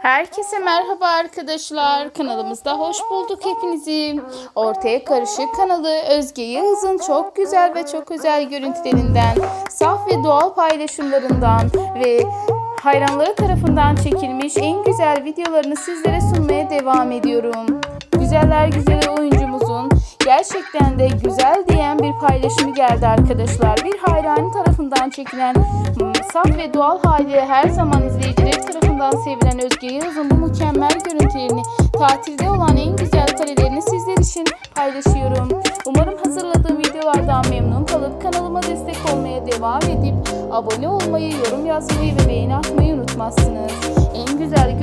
Herkese merhaba arkadaşlar. Kanalımızda hoş bulduk hepinizi. Ortaya Karışık kanalı Özge Yağız'ın çok güzel ve çok özel görüntülerinden, saf ve doğal paylaşımlarından ve hayranları tarafından çekilmiş en güzel videolarını sizlere sunmaya devam ediyorum. Güzeller güzeli oyuncumuzun gerçekten de güzel diyen bir paylaşımı geldi arkadaşlar. Bir hayranı tarafından çekilen saf ve doğal haliyle her zaman izleyicileri tarafından sevilen Özge Yağız'ın bu mükemmel görüntülerini, tatilde olan en güzel karelerini sizler için paylaşıyorum. Umarım hazırladığım videolardan memnun kalıp kanalıma destek olmaya devam edip abone olmayı, yorum yazmayı ve beğeni atmayı unutmazsınız. En güzel